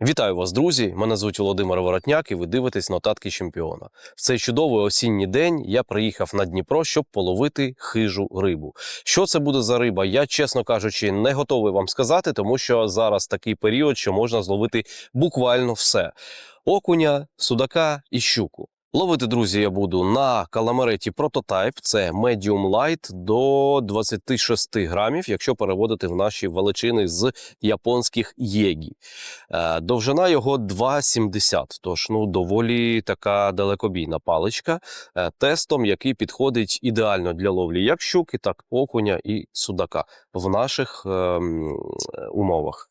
Вітаю вас, друзі! Мене звуть Володимир Воротняк, і ви дивитесь нотатки чемпіона. В цей чудовий осінній день я приїхав на Дніпро, щоб половити хижу рибу. Що це буде за риба? Я, чесно кажучи, не готовий вам сказати, тому що зараз такий період, що можна зловити буквально все: окуня, судака і щуку. Ловити, друзі, я буду на каламареті Prototype, це Medium Light до 26 грамів, якщо переводити в наші величини з японських єгі. Е, Довжина його 2,70, тож ну доволі така далекобійна паличка. Е, Тестом, який підходить ідеально для ловлі як щуки, так окуня і судака в наших ем, умовах.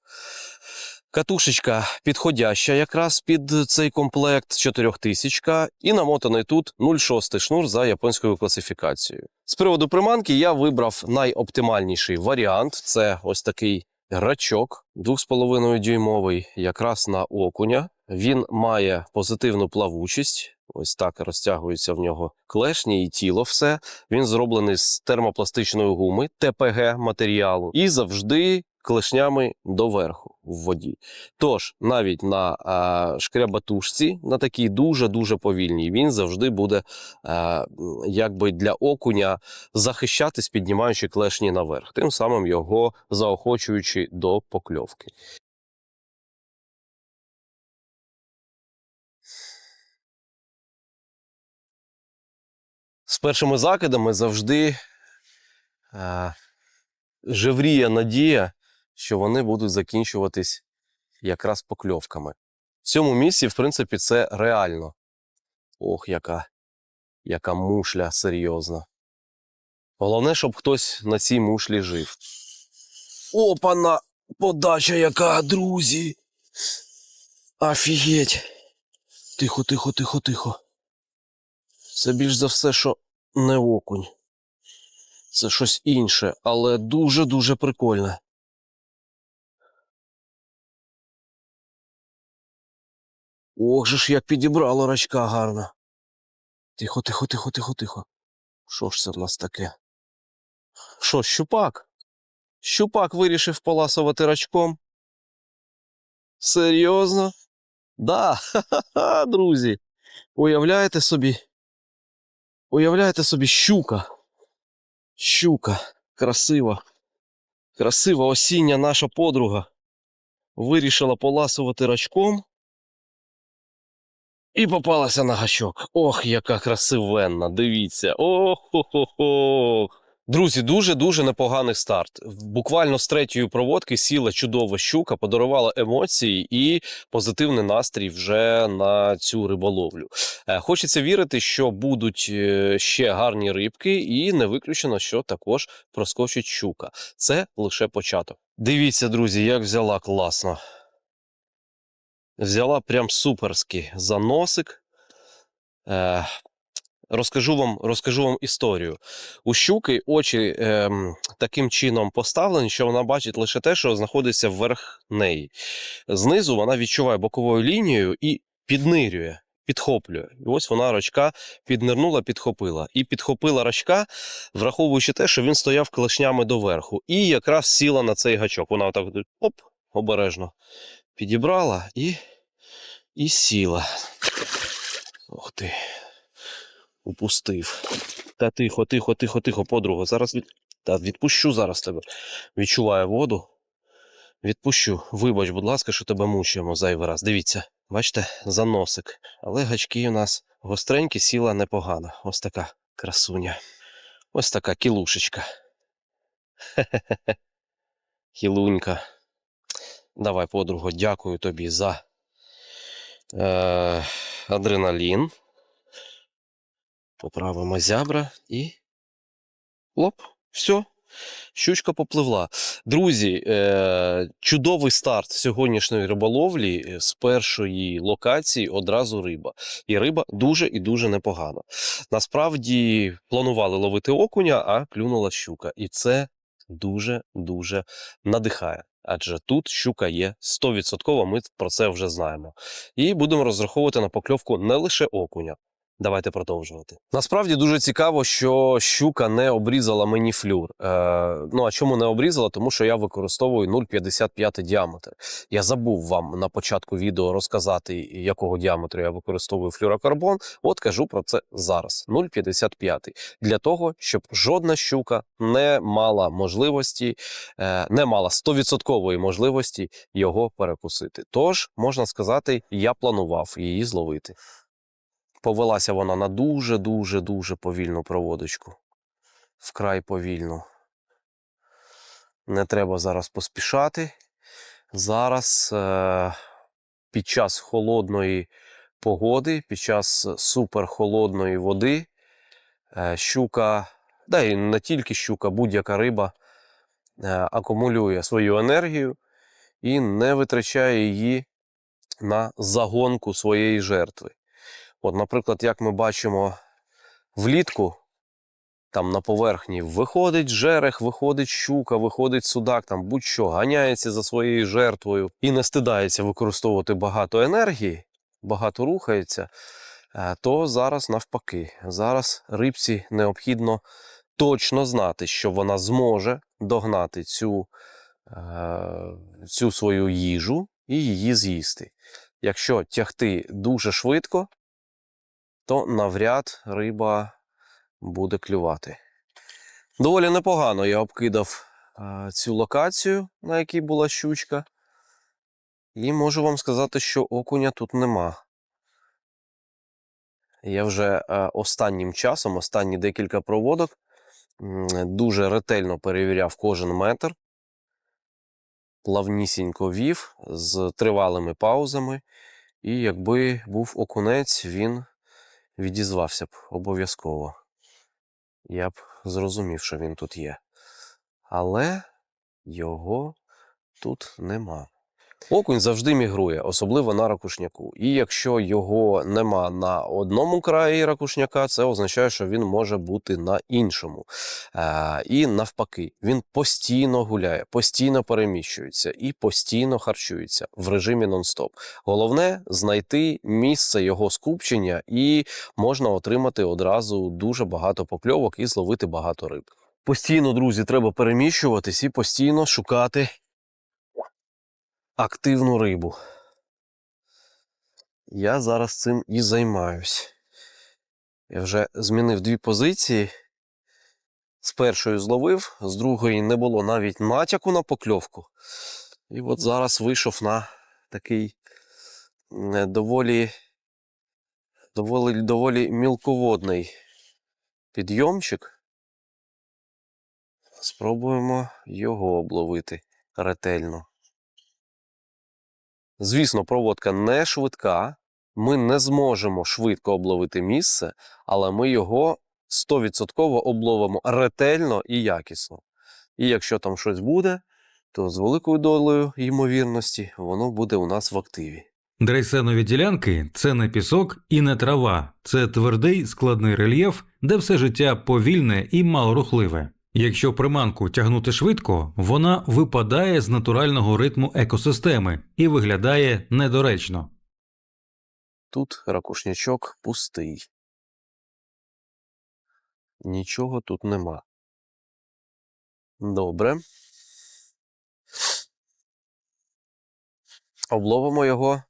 Катушечка підходяща якраз під цей комплект 4000 і намотаний тут 0,6 шнур за японською класифікацією. З приводу приманки я вибрав найоптимальніший варіант. Це ось такий грачок 2,5 дюймовий, якраз на окуня. Він має позитивну плавучість. Ось так розтягується в нього клешні і тіло. Все він зроблений з термопластичної гуми ТПГ матеріалу і завжди клешнями доверху в воді. Тож навіть на а, шкрябатушці, на такій дуже дуже повільній, він завжди буде а, якби для окуня захищатись, піднімаючи клешні наверх, тим самим його заохочуючи до покльовки. З першими закидами завжди е, жевріє надія, що вони будуть закінчуватись якраз покльовками. В цьому місці, в принципі, це реально. Ох, яка, яка мушля серйозна. Головне, щоб хтось на цій мушлі жив. Опана! Подача яка, друзі! Офігеть! Тихо, тихо, тихо, тихо. Це більш за все, що не окунь. Це щось інше, але дуже-дуже прикольне. Ох же ж, як підібрало рачка гарно. Тихо, тихо, тихо, тихо, тихо. Що ж це в нас таке? Що, щупак? Щупак вирішив поласувати рачком. Серйозно? Да, ха-ха-ха, друзі. Уявляєте собі? Уявляєте собі щука. Щука. Красива. Красива осіння наша подруга. Вирішила поласувати рачком. І попалася на гачок. Ох, яка красивенна, дивіться. Ох-хо-хо-хо. Друзі, дуже-дуже непоганий старт. Буквально з третьої проводки сіла чудова щука, подарувала емоції і позитивний настрій вже на цю риболовлю. Е, Хочеться вірити, що будуть е, ще гарні рибки, і не виключено, що також проскочить щука. Це лише початок. Дивіться, друзі, як взяла класно. Взяла прям суперський заносик. Е, розкажу, вам, розкажу вам історію. У щуки очі ем, таким чином поставлені, що вона бачить лише те, що знаходиться вверх неї. Знизу вона відчуває боковою лінією і піднирює, підхоплює. І ось вона рачка піднирнула, підхопила. І підхопила рачка, враховуючи те, що він стояв клешнями доверху. І якраз сіла на цей гачок. Вона отак от, оп, обережно підібрала і, і сіла. Ох ти. Упустив. Та тихо, тихо, тихо, тихо, подруга. Зараз від... Та відпущу зараз тебе. Відчуваю воду. Відпущу. Вибач, будь ласка, що тебе мучуємо зайвий раз. Дивіться, бачите, заносик. Але гачки у нас гостренькі, сіла непогано. Ось така красуня. Ось така кілушечка. Хе-хе-хе. Хілунька. Давай, подруго, дякую тобі за е, адреналін. Поправимо зябра і. Лоп, все. Щучка попливла. Друзі, е, чудовий старт сьогоднішньої риболовлі е, з першої локації одразу риба. І риба дуже і дуже непогана. Насправді планували ловити окуня, а клюнула щука. І це дуже-дуже надихає. Адже тут щука є 100%, ми про це вже знаємо. І будемо розраховувати на покльовку не лише окуня, Давайте продовжувати. Насправді дуже цікаво, що щука не обрізала мені флюр. Е, ну а чому не обрізала? Тому що я використовую 0,55 діаметр. Я забув вам на початку відео розказати, якого діаметру я використовую флюрокарбон. От кажу про це зараз. 0,55. Для того, щоб жодна щука не мала можливості, е, не мала 100% можливості його перекусити. Тож, можна сказати, я планував її зловити. Повелася вона на дуже, дуже, дуже повільну проводочку. Вкрай повільну. Не треба зараз поспішати. Зараз е- під час холодної погоди, під час суперхолодної води, е- щука, да і не тільки щука, будь-яка риба е- акумулює свою енергію і не витрачає її на загонку своєї жертви. От, наприклад, як ми бачимо влітку, там на поверхні виходить жерех, виходить щука, виходить судак, там будь-що ганяється за своєю жертвою і не стидається використовувати багато енергії, багато рухається, е, то зараз навпаки. Зараз рибці необхідно точно знати, що вона зможе догнати цю, е, цю свою їжу і її з'їсти. Якщо тягти дуже швидко, то навряд риба буде клювати. Доволі непогано я обкидав е, цю локацію, на якій була щучка. І можу вам сказати, що окуня тут нема. Я вже е, останнім часом, останні декілька проводок, дуже ретельно перевіряв кожен метр, плавнісінько вів з тривалими паузами. І якби був окунець, він відізвався б обов'язково. Я б зрозумів, що він тут є. Але його тут нема. Окунь завжди мігрує, особливо на ракушняку. І якщо його нема на одному краї ракушняка, це означає, що він може бути на іншому. Е, і навпаки, він постійно гуляє, постійно переміщується і постійно харчується в режимі нон-стоп. Головне знайти місце його скупчення, і можна отримати одразу дуже багато покльовок і зловити багато риб. Постійно, друзі, треба переміщуватись і постійно шукати активну рибу. Я зараз цим і займаюсь. Я вже змінив дві позиції. З першої зловив, з другої не було навіть натяку на покльовку. І от зараз вийшов на такий е, доволі, доволі, доволі мілководний підйомчик. Спробуємо його обловити ретельно. Звісно, проводка не швидка. Ми не зможемо швидко обловити місце, але ми його 100% обловимо ретельно і якісно. І якщо там щось буде, то з великою долею ймовірності воно буде у нас в активі. Дрейсенові ділянки це не пісок і не трава, це твердий складний рельєф, де все життя повільне і малорухливе. Якщо приманку тягнути швидко, вона випадає з натурального ритму екосистеми і виглядає недоречно. Тут ракушнячок пустий. Нічого тут нема. Добре. Обловимо його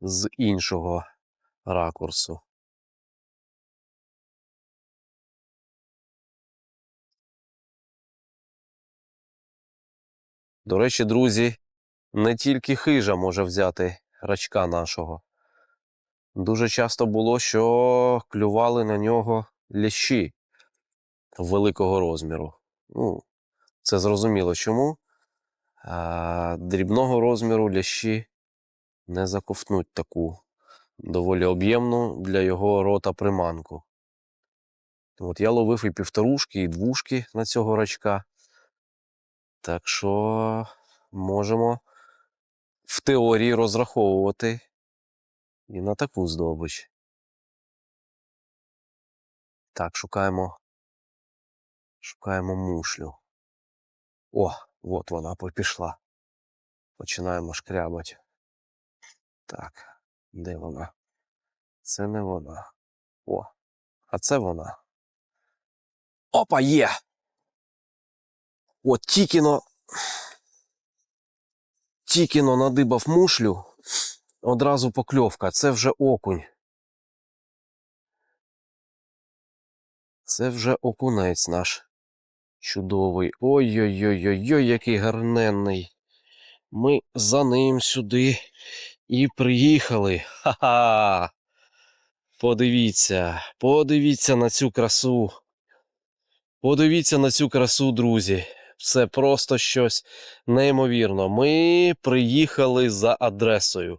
з іншого ракурсу. До речі, друзі, не тільки хижа може взяти рачка нашого. Дуже часто було, що клювали на нього лящі великого розміру. Ну, це зрозуміло чому. А, дрібного розміру лящі не заковтнуть таку доволі об'ємну для його рота приманку. От я ловив і півторушки, і двушки на цього рачка. Так що можемо в теорії розраховувати і на таку здобич. Так, шукаємо. Шукаємо мушлю. О, от вона пішла. Починаємо шкрябати. Так, де вона? Це не вона. О, а це вона. Опа, є! От тільки-но. Тільки-но надибав мушлю, одразу покльовка. Це вже окунь. Це вже окунець наш. Чудовий. Ой-ой-ой-ой-ой, який гарненний. Ми за ним сюди і приїхали. Ха-ха! Подивіться, подивіться на цю красу. Подивіться на цю красу, друзі. Це просто щось неймовірно. Ми приїхали за адресою.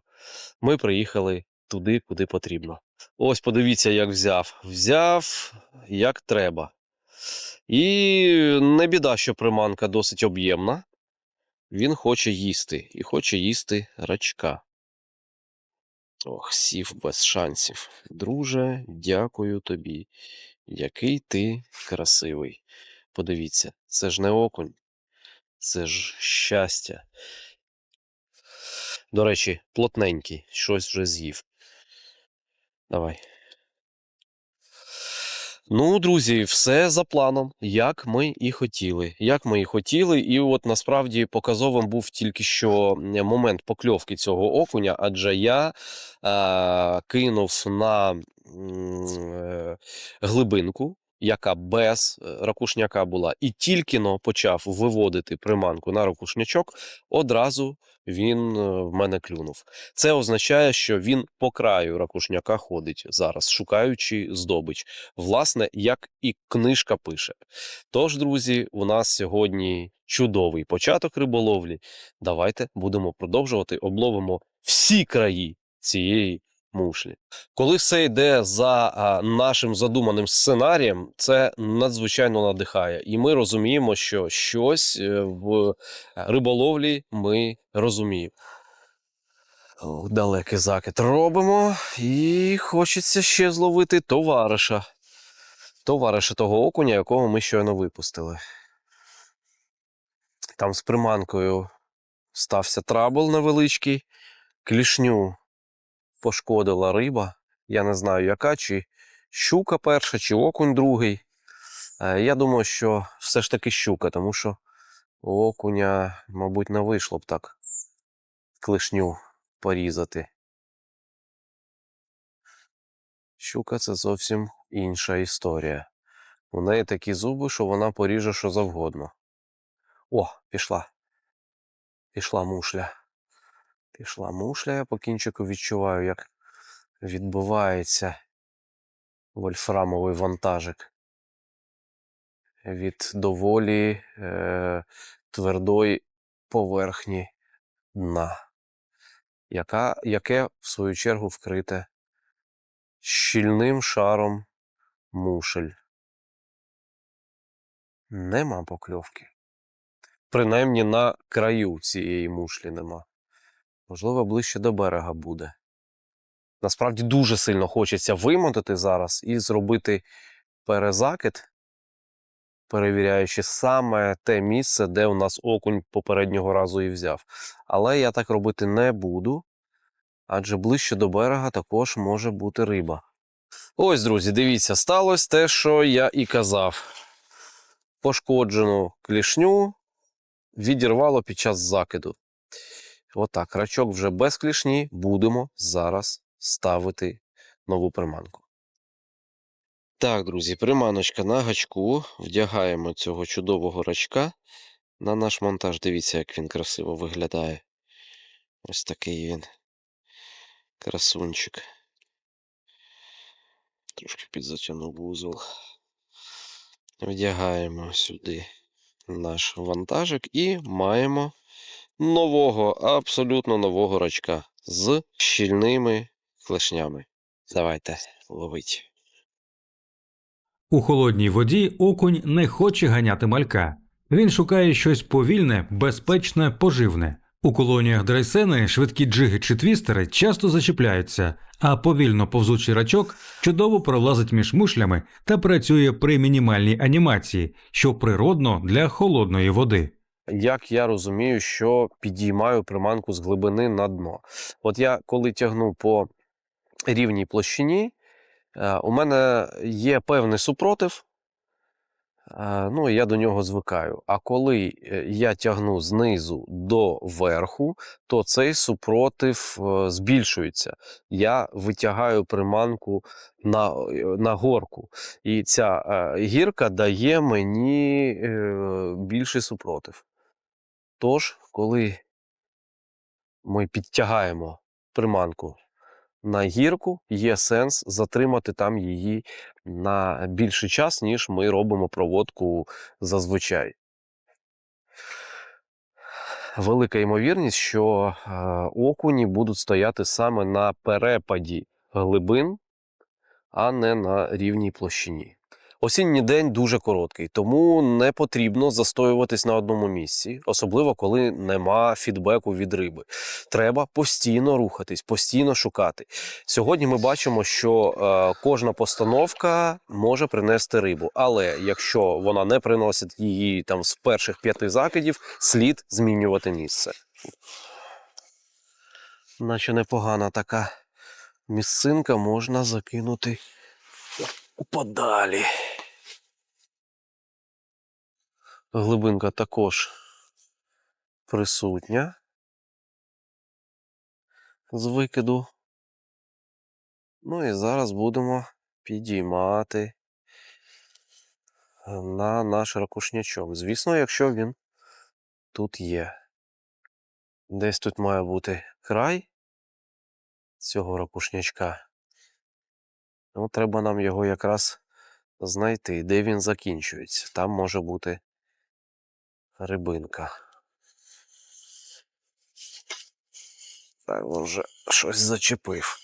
Ми приїхали туди, куди потрібно. Ось подивіться, як взяв. Взяв як треба. І не біда, що приманка досить об'ємна. Він хоче їсти і хоче їсти рачка. Ох, сів без шансів. Друже, дякую тобі. Який ти красивий. Подивіться, це ж не окунь, це ж щастя. До речі, плотненький, щось вже з'їв. Давай. Ну, друзі, все за планом, як ми і хотіли. Як ми і хотіли, і от насправді показовим був тільки що момент покльовки цього окуня, адже я е, кинув на е, глибинку, яка без е, ракушняка була, і тільки но почав виводити приманку на ракушнячок, одразу він е, в мене клюнув. Це означає, що він по краю ракушняка ходить зараз, шукаючи здобич. Власне, як і книжка пише. Тож, друзі, у нас сьогодні чудовий початок риболовлі. Давайте будемо продовжувати, обловимо всі краї цієї мушлі. Коли все йде за нашим задуманим сценарієм, це надзвичайно надихає, і ми розуміємо, що щось е, в риболовлі ми розуміємо. Далекий закид робимо, і хочеться ще зловити товариша. Товариша того окуня, якого ми щойно випустили. Там з приманкою стався трабл невеличкий, клішню пошкодила риба. Я не знаю, яка, чи щука перша, чи окунь другий. Е, Я думаю, що все ж таки щука, тому що у окуня, мабуть, не вийшло б так клишню порізати. Щука це зовсім інша історія. У неї такі зуби, що вона поріже що завгодно. О, пішла. Пішла мушля. Пішла мушля, я по кінчику відчуваю, як відбувається вольфрамовий вантажик від доволі е, твердої поверхні дна, яка, яке, в свою чергу, вкрите щільним шаром мушель. Нема покльовки. Принаймні на краю цієї мушлі нема. Можливо, ближче до берега буде. Насправді дуже сильно хочеться вимотати зараз і зробити перезакид, перевіряючи саме те місце, де у нас окунь попереднього разу і взяв. Але я так робити не буду, адже ближче до берега також може бути риба. Ось, друзі, дивіться, сталося те, що я і казав. Пошкоджену клішню відірвало під час закиду. Отак, рачок вже без клішні. Будемо зараз ставити нову приманку. Так, друзі, приманочка на гачку. Вдягаємо цього чудового рачка на наш монтаж. Дивіться, як він красиво виглядає. Ось такий він. Красунчик. Трошки підзатягнув вузол. Вдягаємо сюди наш вантажик і маємо нового, абсолютно нового рачка з щільними клешнями. Давайте ловить. У холодній воді окунь не хоче ганяти малька. Він шукає щось повільне, безпечне, поживне. У колоніях драйсени швидкі джиги чи твістери часто зачіпляються, а повільно повзучий рачок чудово пролазить між мушлями та працює при мінімальній анімації, що природно для холодної води. Як я розумію, що підіймаю приманку з глибини на дно. От я коли тягну по рівній площині, Е, У мене є певний супротив, е, ну і я до нього звикаю. А коли е, я тягну знизу до верху, то цей супротив збільшується. Я витягаю приманку на, на горку. І ця гірка дає мені більший супротив. Тож, коли ми підтягаємо приманку на гірку, є сенс затримати там її на більший час, ніж ми робимо проводку зазвичай. Велика ймовірність, що е, окуні будуть стояти саме на перепаді глибин, а не на рівній площині. Осінній день дуже короткий, тому не потрібно застоюватись на одному місці, особливо коли нема фідбеку від риби. Треба постійно рухатись, постійно шукати. Сьогодні ми бачимо, що е, кожна постановка може принести рибу, але якщо вона не приносить її там з перших п'яти закидів, слід змінювати місце. Наче непогана така місцинка можна закинути подалі. Глибинка також присутня з викиду. Ну і зараз будемо підіймати на наш ракушнячок. Звісно, якщо він тут є. Десь тут має бути край цього ракушнячка. Ну, треба нам його якраз знайти, де він закінчується. Там може бути рибинка. Так, він вже щось зачепив.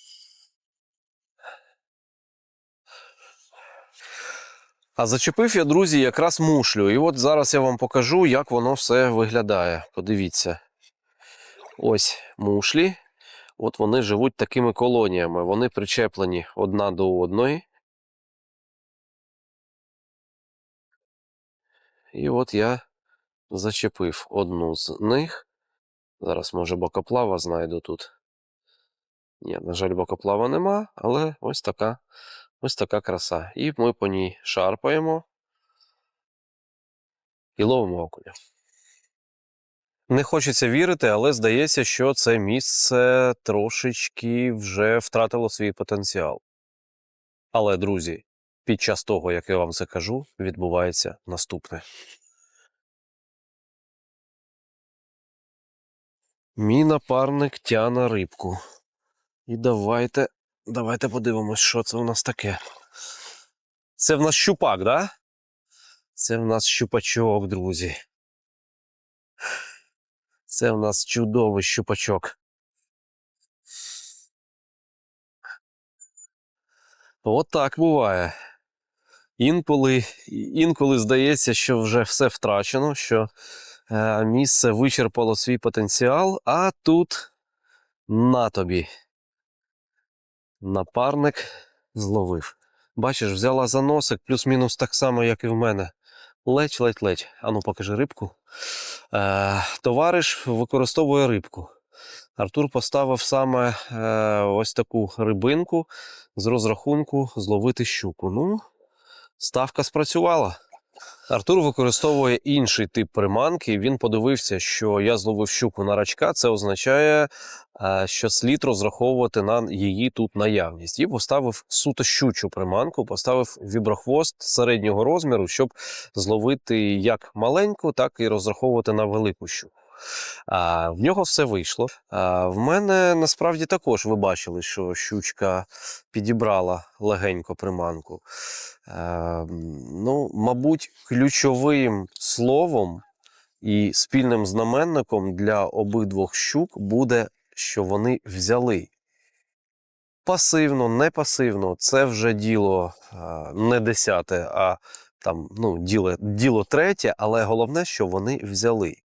А зачепив я, друзі, якраз мушлю. І от зараз я вам покажу, як воно все виглядає. Подивіться. Ось мушлі. От вони живуть такими колоніями. Вони причеплені одна до одної. І от я зачепив одну з них. Зараз, може, бокоплава знайду тут. Ні, на жаль, бокоплава нема, але ось така, ось така краса. І ми по ній шарпаємо і ловимо окуня. Не хочеться вірити, але здається, що це місце трошечки вже втратило свій потенціал. Але, друзі, під час того, як я вам це кажу, відбувається наступне. Мій напарник тяне рибку. І давайте, давайте подивимось, що це у нас таке. Це в нас щупак, да? Це в нас щупачок, друзі. Це в нас чудовий щупачок. От так буває. Інколи, інколи здається, що вже все втрачено, що місце вичерпало свій потенціал, а тут на тобі. Напарник зловив. Бачиш, взяла за носик, плюс-мінус так само, як і в мене. Ледь, ледь, ледь. Ану, покажи рибку. Е, товариш використовує рибку. Артур поставив саме е, ось таку рибинку з розрахунку зловити щуку. Ну, ставка спрацювала. Артур використовує інший тип приманки. Він подивився, що я зловив щуку на рачка. Це означає, е, що слід розраховувати на її тут наявність. І поставив суто щучу приманку, поставив віброхвост середнього розміру, щоб зловити як маленьку, так і розраховувати на велику щуку. А, в нього все вийшло. А, в мене насправді також ви бачили, що щучка підібрала легенько приманку. А, ну, мабуть, ключовим словом і спільним знаменником для обидвох щук буде, що вони взяли. Пасивно, не пасивно, це вже діло не десяте, а там, ну, діло, діло третє, але головне, що вони взяли.